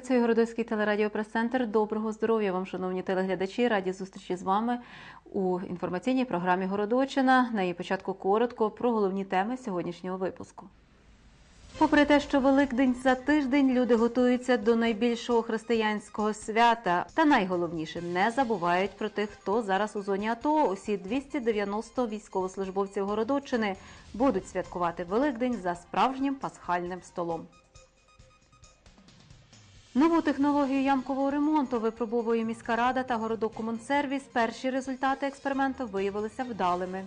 Працює Городоцький телерадіопрес-центр. Доброго здоров'я вам, шановні телеглядачі. Раді зустрічі з вами у інформаційній програмі Городочина. На її початку коротко про головні теми сьогоднішнього випуску. Попри те, що Великдень за тиждень люди готуються до найбільшого християнського свята, та найголовніше не забувають про тих, хто зараз у зоні АТО. Усі 290 військовослужбовців Городочини будуть святкувати Великдень за справжнім пасхальним столом. Нову технологію ямкового ремонту випробовує міська рада та городокомунсервіс. Перші результати експерименту виявилися вдалими.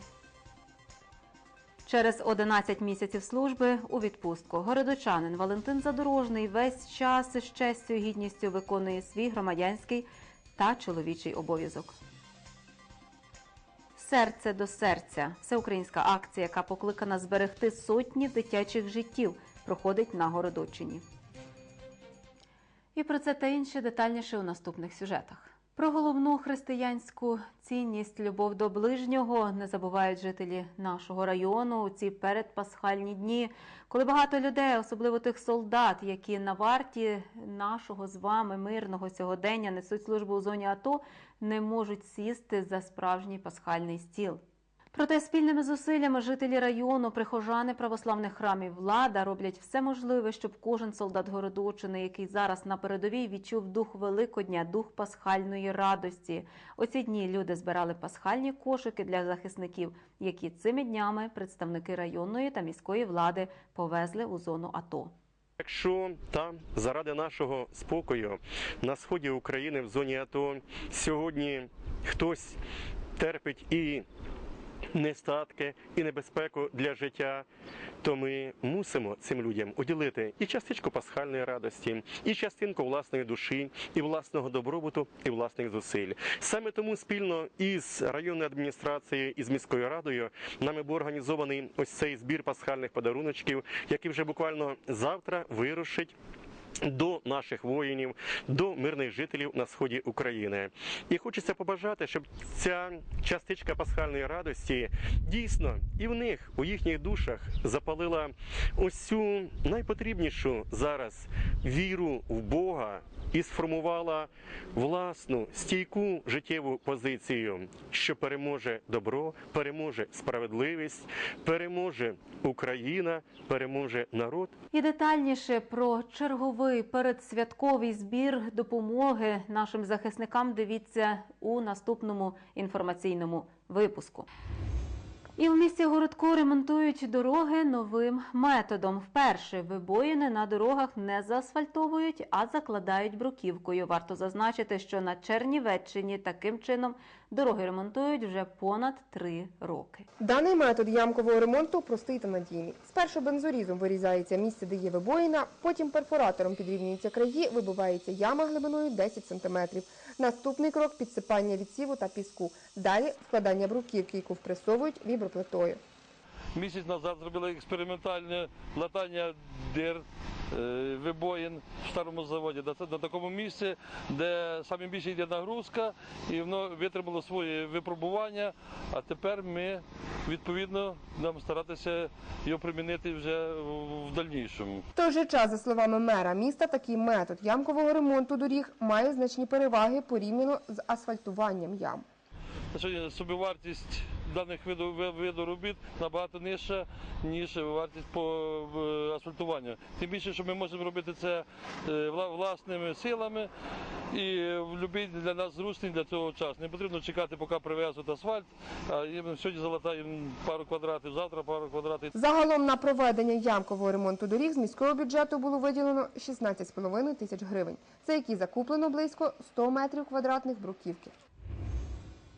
Через 11 місяців служби у відпустку городочанин Валентин Задорожний весь час з честю і гідністю виконує свій громадянський та чоловічий обов'язок. Серце до серця всеукраїнська акція, яка покликана зберегти сотні дитячих життів, проходить на Городочині. І про це та інше детальніше у наступних сюжетах. Про головну християнську цінність любов до ближнього не забувають жителі нашого району у ці передпасхальні дні, коли багато людей, особливо тих солдат, які на варті нашого з вами мирного сьогодення несуть службу у зоні АТО, не можуть сісти за справжній пасхальний стіл. Проте спільними зусиллями жителі району, прихожани православних храмів, влада роблять все можливе, щоб кожен солдат Городочини, який зараз на передовій, відчув дух Великодня, дух пасхальної радості. У ці дні люди збирали пасхальні кошики для захисників, які цими днями представники районної та міської влади повезли у зону АТО. Якщо там заради нашого спокою на сході України в зоні АТО сьогодні хтось терпить і нестатки, і небезпеку для життя, то ми мусимо цим людям уділити і частичку пасхальної радості, і частинку власної душі, і власного добробуту, і власних зусиль. Саме тому спільно із районною адміністрацією і з міською радою нами був організований ось цей збір пасхальних подаруночків, який вже буквально завтра вирушить. До наших воїнів, до мирних жителів на сході України, і хочеться побажати, щоб ця частичка пасхальної радості дійсно і в них, у їхніх душах, запалила ось цю найпотрібнішу зараз віру в Бога і сформувала власну стійку життєву позицію, що переможе добро, переможе справедливість, переможе Україна, переможе народ. І детальніше про черговий передсвятковий збір допомоги нашим захисникам дивіться у наступному інформаційному випуску. І в місті Городко ремонтують дороги новим методом. Вперше вибоїни на дорогах не заасфальтовують, а закладають бруківкою. Варто зазначити, що на Чернівеччині таким чином дороги ремонтують вже понад три роки. Даний метод ямкового ремонту простий та надійний. Спершу бензорізом вирізається місце, де є вибоїна, потім перфоратором підрівнюються краї, вибивається яма глибиною 10 см. Наступний крок підсипання відсіву та піску. Далі вкладання бруківки, яку впресовують віброплитою. Місяць назад зробили експериментальне латання дир, е, вибоїн в старому заводі. Це- На такому місці, де саме більше йде нагрузка, і воно витримало своє випробування. А тепер ми відповідно будемо старатися його примінити вже в дальнішому. В той же час, за словами мера міста, такий метод ямкового ремонту доріг має значні переваги порівняно з асфальтуванням ям. Собівартість даних виду, виду робіт набагато нижча, ніж вартість по асфальтуванню. Тим більше, що ми можемо робити це е, власними силами і в будь-який для нас зручний для цього час. Не потрібно чекати, поки привезуть асфальт, а сьогодні залатаємо пару квадратів, завтра пару квадратів. Загалом на проведення ямкового ремонту доріг з міського бюджету було виділено 16,5 тисяч гривень, за які закуплено близько 100 метрів квадратних бруківки.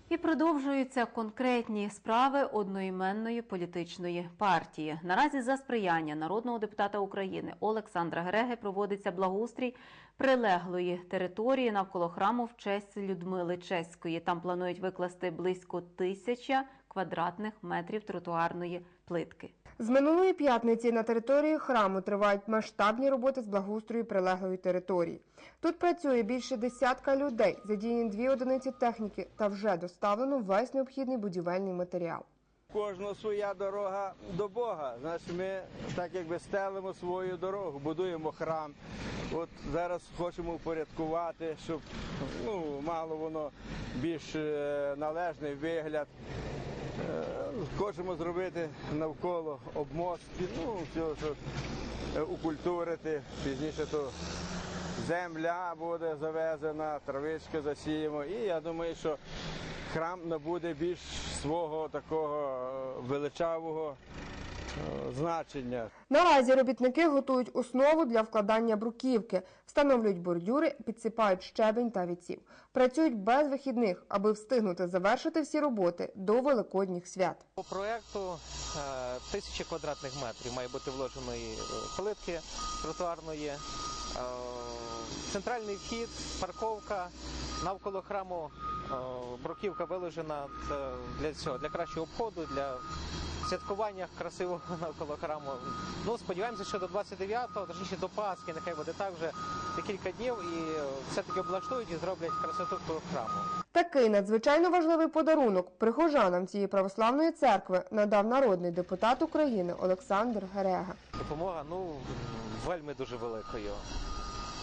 І продовжуються конкретні справи одноіменної політичної партії. Наразі за сприяння народного депутата України Олександра Греги проводиться благоустрій прилеглої території навколо храму в честь Людмили Чеської. Там планують викласти близько тисяча квадратних метрів тротуарної плитки. З минулої п'ятниці на території храму тривають масштабні роботи з благоустрою прилеглої території. Тут працює більше десятка людей, задіяні дві одиниці техніки та вже доставлено весь необхідний будівельний матеріал. кожного своя дорога до Бога. Значить, ми так якби стелимо свою дорогу, будуємо храм. От зараз хочемо упорядкувати, щоб ну, мало воно більш е, належний вигляд. Е, Хочемо зробити навколо обмостки, ну, все, що е, укультурити. Пізніше то земля буде завезена, травичка засіємо. І я думаю, що храм набуде більш свого такого е, величавого значення. Наразі робітники готують основу для вкладання бруківки, встановлюють бордюри, підсипають щебень та відсів. Працюють без вихідних, аби встигнути завершити всі роботи до великодніх свят. По проекту е, тисячі квадратних метрів має бути вложеної е, плитки тротуарної, е, центральний вхід, парковка, навколо храму бруківка виложена е, для цього, для кращого обходу, для святкування красивого навколо храму. Ну, сподіваємося, що до 29-го, точніше до Пасхи, нехай буде так вже декілька днів і е, все-таки облаштують і зроблять красоту того храму. Такий надзвичайно важливий подарунок прихожанам цієї православної церкви надав народний депутат України Олександр Герега. Допомога ну вельми дуже великою.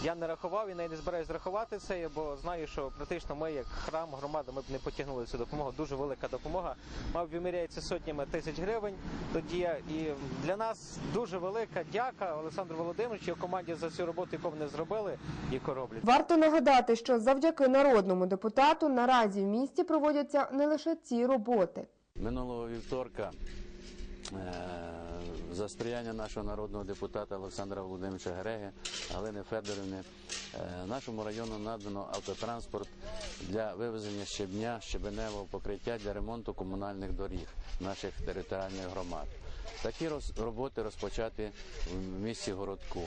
Я не рахував і навіть не збираюсь рахувати це, бо знаю, що практично ми, як храм, громада, ми б не потягнули цю допомогу. Дуже велика допомога. Мав виміряється сотнями тисяч гривень. Тоді і для нас дуже велика дяка Олександру Володимировичу і команді за цю роботу, яку вони зробили і яку роблять. Варто нагадати, що завдяки народному депутату наразі в місті проводяться не лише ці роботи. Минулого вівторка за сприяння нашого народного депутата Олександра Володимировича Гереги, Галини Федорівни, е, нашому району надано автотранспорт для вивезення щебня, щебеневого покриття для ремонту комунальних доріг наших територіальних громад. Такі роботи розпочати в місті Городку.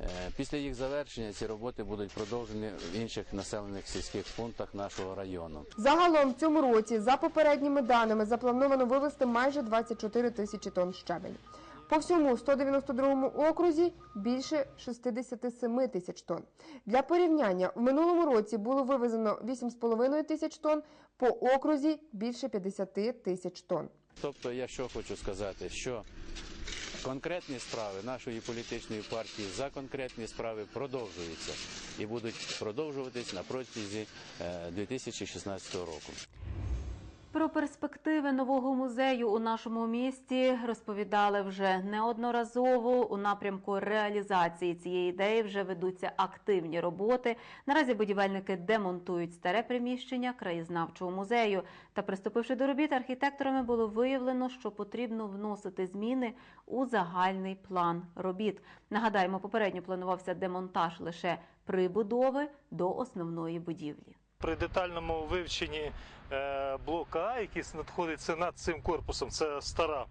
Е, Після їх завершення ці роботи будуть продовжені в інших населених сільських пунктах нашого району. Загалом в цьому році, за попередніми даними, заплановано вивезти майже 24 тисячі тонн щебень. По всьому 192-му окрузі більше 67 тисяч тонн. Для порівняння, в минулому році було вивезено 8,5 тисяч тонн, по окрузі більше 50 тисяч тонн. Тобто я що хочу сказати, що конкретні справи нашої політичної партії за конкретні справи продовжуються і будуть продовжуватись на протязі е, 2016 року. Про перспективи нового музею у нашому місті розповідали вже неодноразово. У напрямку реалізації цієї ідеї вже ведуться активні роботи. Наразі будівельники демонтують старе приміщення краєзнавчого музею. Та приступивши до робіт, архітекторами було виявлено, що потрібно вносити зміни у загальний план робіт. Нагадаємо, попередньо планувався демонтаж лише прибудови до основної будівлі. При детальному вивченні е, блока А, який знаходиться над цим корпусом, це стара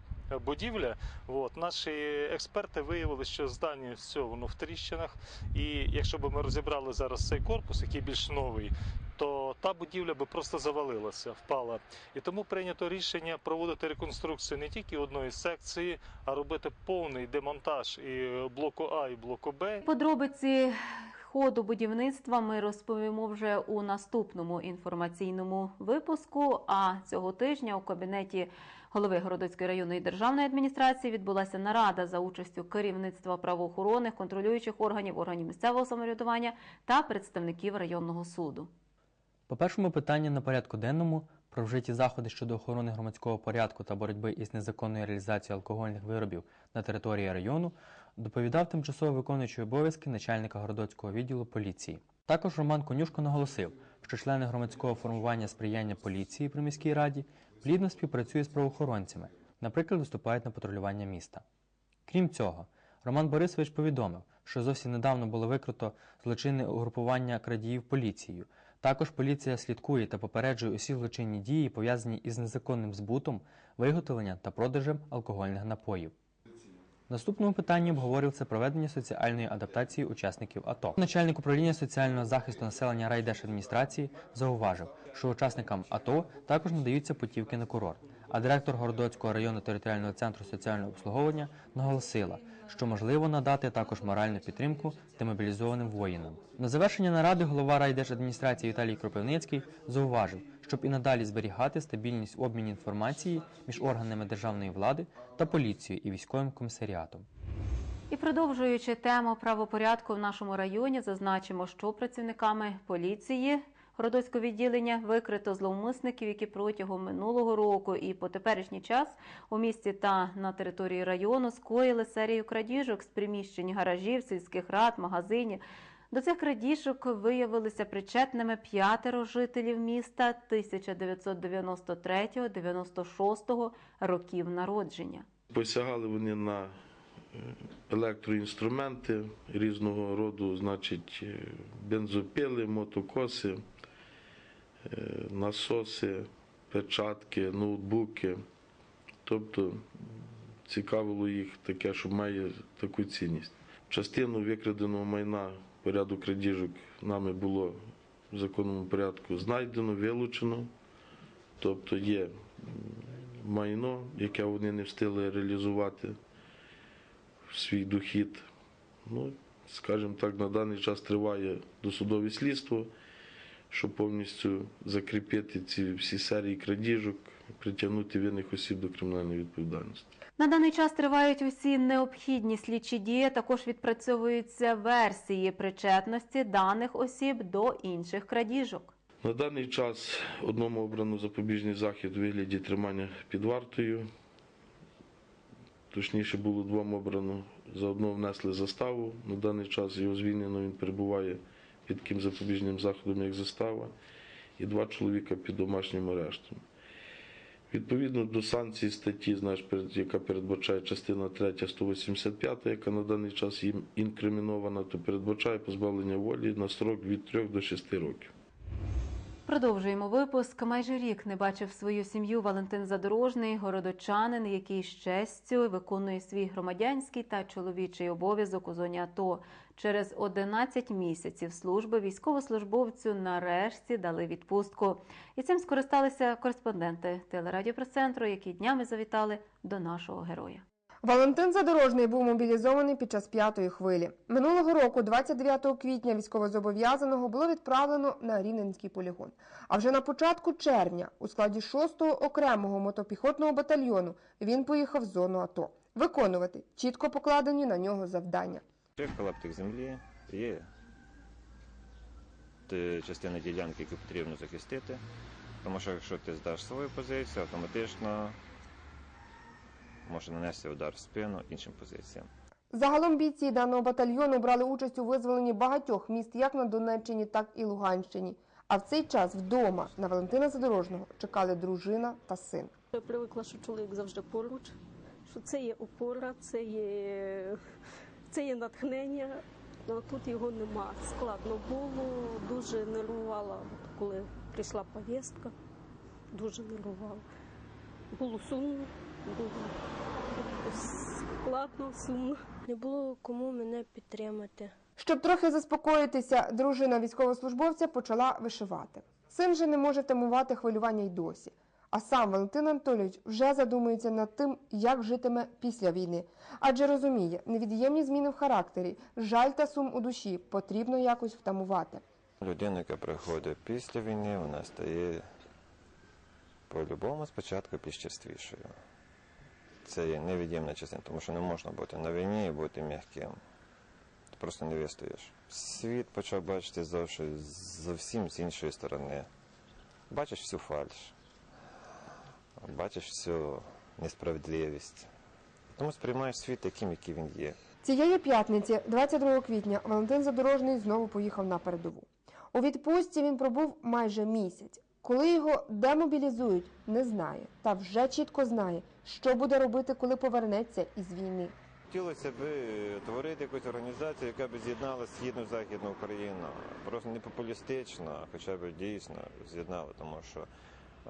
будівля. От, наші експерти виявили, що здання все воно в тріщинах. І якщо б ми розібрали зараз цей корпус, який більш новий, то та будівля би просто завалилася, впала. І тому прийнято рішення проводити реконструкцію не тільки одної секції, а робити повний демонтаж і блоку А, і блоку Б. Подробиці ходу будівництва ми розповімо вже у наступному інформаційному випуску. А цього тижня у кабінеті голови Городоцької районної державної адміністрації відбулася нарада за участю керівництва правоохоронних, контролюючих органів, органів місцевого самоврядування та представників районного суду. По першому питанню на порядку денному про вжиті заходи щодо охорони громадського порядку та боротьби із незаконною реалізацією алкогольних виробів на території району доповідав тимчасово виконуючий обов'язки начальника городоцького відділу поліції. Також Роман Конюшко наголосив, що члени громадського формування сприяння поліції при міській раді плідно співпрацюють з правоохоронцями, наприклад, виступають на патрулювання міста. Крім цього, Роман Борисович повідомив, що зовсім недавно було викрито злочинне угрупування крадіїв поліцією. Також поліція слідкує та попереджує усі злочинні дії, пов'язані із незаконним збутом, виготовленням та продажем алкогольних напоїв. Наступному питанні обговорюється проведення соціальної адаптації учасників АТО. Начальник управління соціального захисту населення райдержадміністрації зауважив, що учасникам АТО також надаються путівки на курорт. А директор Городоцького районного територіального центру соціального обслуговування наголосила, що можливо надати також моральну підтримку демобілізованим воїнам. На завершення наради голова райдержадміністрації Віталій Кропивницький зауважив, щоб і надалі зберігати стабільність в обміні інформації між органами державної влади та поліцією і військовим комісаріатом. І продовжуючи тему правопорядку в нашому районі, зазначимо, що працівниками поліції Городоцького відділення викрито зловмисників, які протягом минулого року і по теперішній час у місті та на території району скоїли серію крадіжок з приміщень гаражів, сільських рад, магазинів. До цих крадіжок виявилися причетними п'ятеро жителів міста 1993-96 років народження. Посягали вони на е, електроінструменти різного роду, значить, е, бензопили, мотокоси, е, насоси, печатки, ноутбуки. Тобто цікавило їх таке, що має таку цінність. Частину викраденого майна порядок крадіжок нами було в законному порядку знайдено, вилучено. Тобто є майно, яке вони не встигли реалізувати в свій дохід. Ну, скажімо так, на даний час триває досудове слідство, щоб повністю закріпити ці всі серії крадіжок, притягнути винних осіб до кримінальної відповідальності. На даний час тривають усі необхідні слідчі дії. Також відпрацьовуються версії причетності даних осіб до інших крадіжок. На даний час одному обрано запобіжний захід у вигляді тримання під вартою. Точніше було двом обрано. За одного внесли заставу. На даний час його звільнено, він перебуває під таким запобіжним заходом, як застава, і два чоловіка під домашнім арештом. Відповідно до санкцій статті, знаєш, яка передбачає частина 3 185, яка на даний час їм інкримінована, то передбачає позбавлення волі на строк від 3 до 6 років. Продовжуємо випуск. Майже рік не бачив свою сім'ю Валентин Задорожний, городочанин, який з честю виконує свій громадянський та чоловічий обов'язок у зоні АТО. Через 11 місяців служби військовослужбовцю нарешті дали відпустку. І цим скористалися кореспонденти телерадіопрес-центру, які днями завітали до нашого героя. Валентин Задорожний був мобілізований під час п'ятої хвилі. Минулого року, 29 квітня, військовозобов'язаного було відправлено на Рівненський полігон. А вже на початку червня, у складі 6-го окремого мотопіхотного батальйону, він поїхав в зону АТО виконувати чітко покладені на нього завдання. Є клаптик землі, є частина ділянки, яку потрібно захистити. Тому що якщо ти здаш свою позицію, автоматично може нанести удар в спину іншим позиціям. Загалом бійці даного батальйону брали участь у визволенні багатьох міст як на Донеччині, так і Луганщині. А в цей час вдома на Валентина Задорожного чекали дружина та син. Я привикла, що чоловік завжди поруч, що це є опора, це є, це є натхнення. А тут його нема. Складно було, дуже нервувала, коли прийшла повістка, дуже нервувала. Було сумно, було складно, сумно. Не було кому мене підтримати. Щоб трохи заспокоїтися, дружина військовослужбовця почала вишивати. Син же не може тамувати хвилювання й досі. А сам Валентин Анатолійович вже задумується над тим, як житиме після війни, адже розуміє, невід'ємні зміни в характері, жаль та сум у душі потрібно якось втамувати. Людина, яка приходить після війни, вона стає по-любому спочатку більш черствішою. Це є невід'ємна частина, тому що не можна бути на війні і бути м'яким. Ти просто не вистоїш. Світ почав бачити зовсім, зовсім з іншої сторони. Бачиш всю фальш, бачиш всю несправедливість. Тому сприймаєш світ таким, який він є. Цієї п'ятниці, 22 квітня, Валентин Задорожний знову поїхав на передову. У відпустці він пробув майже місяць. Коли його демобілізують, не знає, та вже чітко знає, що буде робити, коли повернеться із війни. Хотілося б е, творити якусь організацію, яка б з'єднала східну західну Україну. Просто не популістично, а хоча б дійсно з'єднала, тому що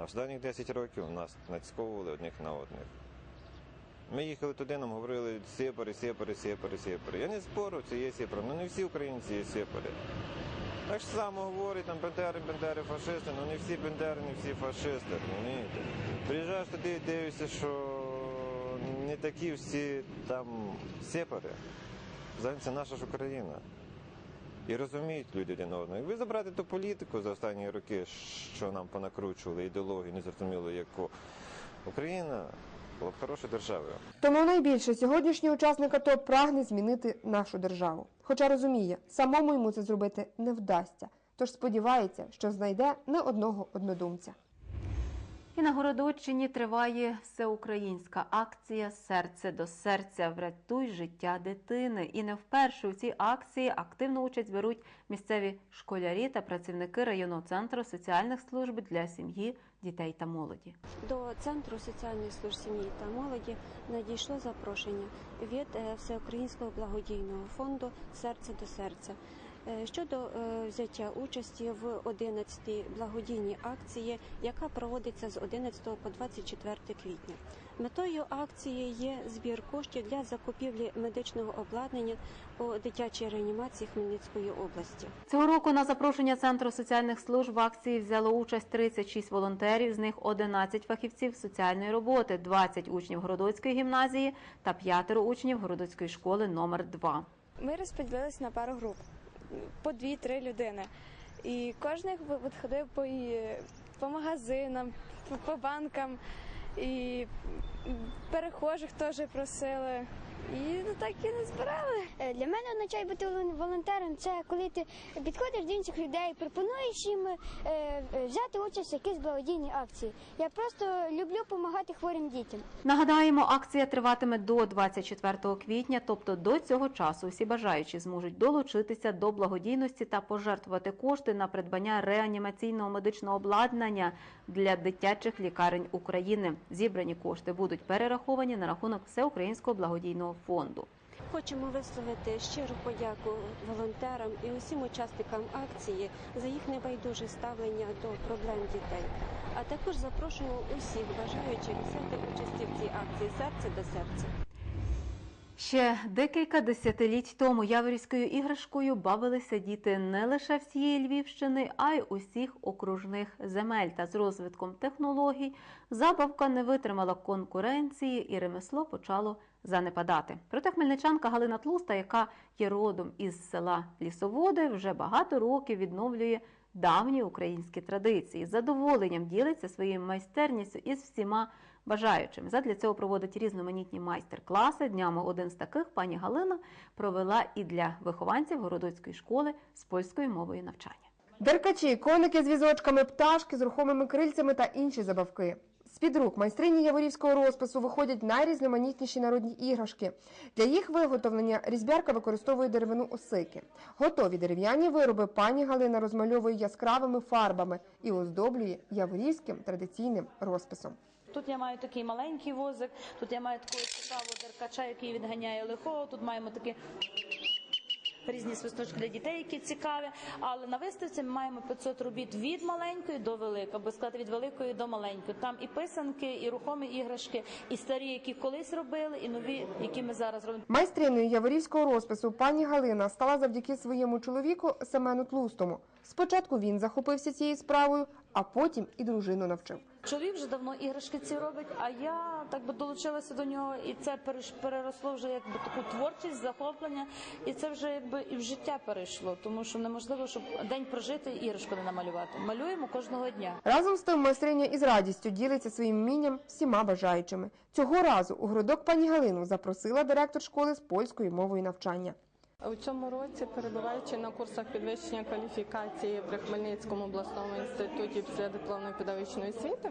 останніх 10 років нас нацьковували одних на одних. Ми їхали туди, нам говорили сепари, сепари, сепари, сепари. Я не спорю, це є сепари, але не всі українці є сепари. Так ж само говорять, там бендери, бендери, фашисти, але не всі бендери, не всі фашисти, розумієте? Приїжджаєш туди і дивишся, що не такі всі там сепари. Взагалі це наша ж Україна. і розуміють люди один одного. Якби забрати ту політику за останні роки, що нам понакручували ідеологію, незрозуміло яку Україна була б хорошою державою. Тому найбільше сьогоднішній учасник АТО прагне змінити нашу державу. Хоча розуміє, самому йому це зробити не вдасться. Тож сподівається, що знайде не одного однодумця. І на Городоччині триває всеукраїнська акція Серце до серця врятуй життя дитини. І не вперше у цій акції активну участь беруть місцеві школярі та працівники районного центру соціальних служб для сім'ї, дітей та молоді. До центру соціальних служб сім'ї та молоді надійшло запрошення від е, всеукраїнського благодійного фонду Серце до серця щодо е, взяття участі в 11-й благодійній акції, яка проводиться з 11 по 24 квітня. Метою акції є збір коштів для закупівлі медичного обладнання у дитячій реанімації Хмельницької області. Цього року на запрошення центру соціальних служб в акції взяло участь 36 волонтерів, з них 11 фахівців соціальної роботи, 20 учнів Городоцької гімназії та 5 учнів Городоцької школи номер 2 Ми розподілилися на пару груп по дві-три людини. І кожен відходив ходив по, по магазинам, по, по банкам, і перехожих теж просили. І ну, так і не збирали. Е, Для мене означає бути волонтером. Це коли ти підходиш до інших людей, пропонуєш їм е, е, взяти участь в якійсь благодійній акції. Я просто люблю допомагати хворим дітям. Нагадаємо, акція триватиме до 24 квітня, тобто до цього часу всі бажаючі зможуть долучитися до благодійності та пожертвувати кошти на придбання реанімаційного медичного обладнання для дитячих лікарень України. Зібрані кошти будуть перераховані на рахунок Всеукраїнського благодійного фонду. Хочемо висловити щиру подяку волонтерам і усім учасникам акції за їх небайдуже ставлення до проблем дітей. А також запрошуємо усіх бажаючих взяти участі в цій акції серце до серця. Ще декілька десятиліть тому яворівською іграшкою бавилися діти не лише всієї Львівщини, а й усіх окружних земель. Та з розвитком технологій забавка не витримала конкуренції і ремесло почало занепадати. Проте хмельничанка Галина Тлуста, яка є родом із села Лісоводи, вже багато років відновлює давні українські традиції. З задоволенням ділиться своєю майстерністю із всіма бажаючим. Задля цього проводить різноманітні майстер-класи. Днями один з таких пані Галина провела і для вихованців городоцької школи з польською мовою навчання. Деркачі, коники з візочками, пташки з рухомими крильцями та інші забавки. З-під рук майстрині яворівського розпису виходять найрізноманітніші народні іграшки. Для їх виготовлення різьбярка використовує деревину осики. Готові дерев'яні вироби пані Галина розмальовує яскравими фарбами і оздоблює яворівським традиційним розписом. Тут я маю такий маленький возик, тут я маю такого цікавого деркача, який відганяє лихого. Тут маємо такі різні свисточки для дітей, які цікаві. Але на виставці ми маємо 500 робіт від маленької до великої, або сказати від великої до маленької. Там і писанки, і рухомі іграшки, і старі, які колись робили, і нові, які ми зараз робимо. Майстриною яворівського розпису пані Галина стала завдяки своєму чоловіку Семену Тлустому. Спочатку він захопився цією справою, а потім і дружину навчив. Чоловік вже давно іграшки ці робить, а я так би долучилася до нього, і це переросло вже якби таку творчість, захоплення, і це вже якби і в життя перейшло, тому що неможливо, щоб день прожити і іграшку не намалювати. Малюємо кожного дня. Разом з тим майстриня із радістю ділиться своїм вмінням всіма бажаючими. Цього разу у городок пані Галину запросила директор школи з польською мовою навчання. У цьому році, перебуваючи на курсах підвищення кваліфікації при Хмельницькому обласному інституті післядипломної педагогічної освіти,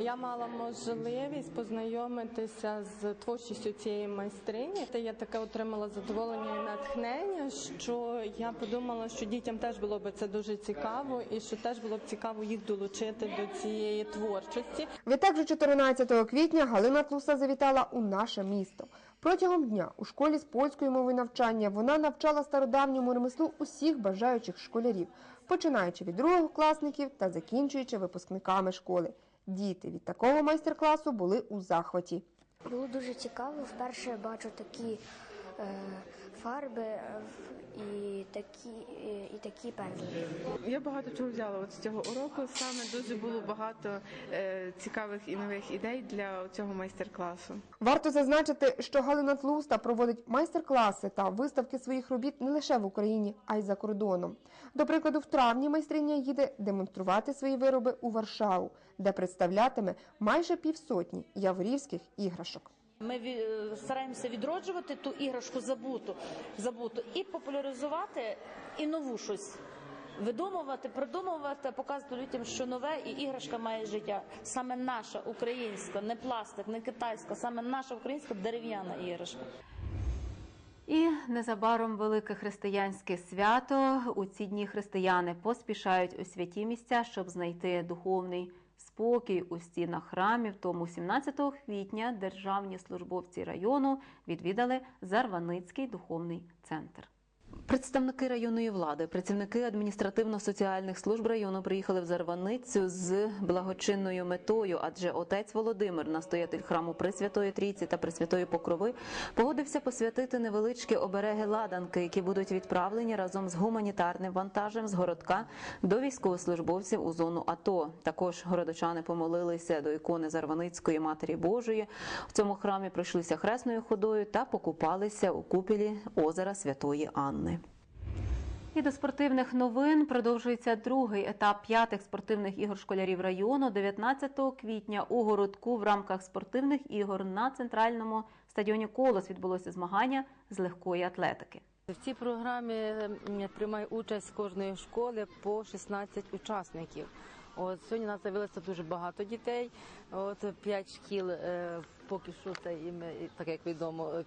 я мала можливість познайомитися з творчістю цієї майстрині. Та я таке отримала задоволення і натхнення, що я подумала, що дітям теж було б це дуже цікаво, і що теж було б цікаво їх долучити до цієї творчості. Відтак вже 14 квітня Галина Тлуса завітала у наше місто. Протягом дня у школі з польської мови навчання вона навчала стародавньому ремеслу усіх бажаючих школярів, починаючи від другокласників та закінчуючи випускниками школи. Діти від такого майстер-класу були у захваті. Було дуже цікаво. Вперше бачу такі фарби е, і такі, і, і такі пензлики. Я багато чого взяла от з цього уроку. Саме дуже було багато е, цікавих і нових ідей для цього майстер-класу. Варто зазначити, що Галина Тлуста проводить майстер-класи та виставки своїх робіт не лише в Україні, а й за кордоном. До прикладу, в травні майстриня їде демонструвати свої вироби у Варшаву, де представлятиме майже півсотні яворівських іграшок. Ми е, стараємося відроджувати ту іграшку забуту, забуту і популяризувати і нову щось. Видумувати, придумувати, показувати людям, що нове і іграшка має життя. Саме наша українська, не пластик, не китайська, саме наша українська дерев'яна іграшка. І незабаром велике християнське свято. У ці дні християни поспішають у святі місця, щоб знайти духовний спокій у стінах храмів. Тому 17 квітня державні службовці району відвідали Зарваницький духовний центр. Представники районної влади, працівники адміністративно-соціальних служб району приїхали в Зарваницю з благочинною метою, адже отець Володимир, настоятель храму Пресвятої Трійці та Пресвятої Покрови, погодився посвятити невеличкі обереги ладанки, які будуть відправлені разом з гуманітарним вантажем з городка до військовослужбовців у зону АТО. Також городочани помолилися до ікони Зарваницької Матері Божої. В цьому храмі пройшлися хресною ходою та покупалися у купілі озера Святої Анни. І до спортивних новин продовжується другий етап п'ятих спортивних ігор школярів району. 19 квітня у городку в рамках спортивних ігор на центральному стадіоні Колос відбулося змагання з легкої атлетики. В цій програмі приймає участь кожної школи по 16 учасників. От сьогодні нас з'явилося дуже багато дітей. От п'ять шкіл е, поки що це їм, е, так як відомо, е,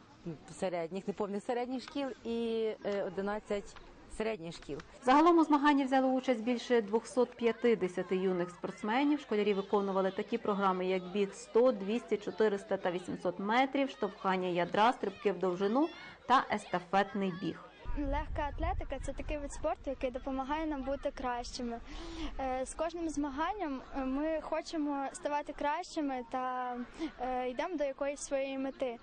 середніх, неповних середніх шкіл і е, 11 середніх шкіл. Загалом у змаганні взяли участь більше 250 юних спортсменів. Школярі виконували такі програми, як біг 100, 200, 400 та 800 метрів, штовхання ядра, стрибки в довжину та естафетний біг. Легка атлетика це такий вид спорту, який допомагає нам бути кращими. Е, З кожним змаганням е, ми хочемо ставати кращими та е, йдемо до якоїсь своєї мети.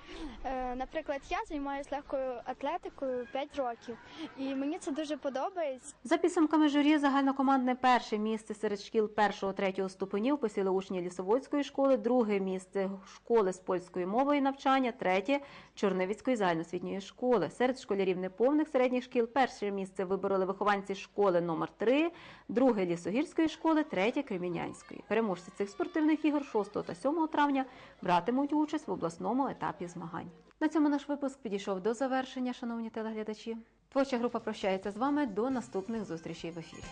Наприклад, я займаюся легкою атлетикою 5 років, і мені це дуже подобається. За підсумками журі, загальнокомандне перше місце серед шкіл першого-третього ступенів посіли учні Лісоводської школи, друге місце школи з польської мови і навчання, третє Чорнивицької загальноосвітньої школи. Серед школярів неповних середніх шкіл перше місце вибороли вихованці школи номер 3 друге Лісогірської школи, третє Кремінянської. Переможці цих спортивних ігор 6 та 7 травня братимуть участь в обласному етапі змагань. На цьому наш випуск підійшов до завершення, шановні телеглядачі. Творча група прощається з вами до наступних зустрічей в ефірі.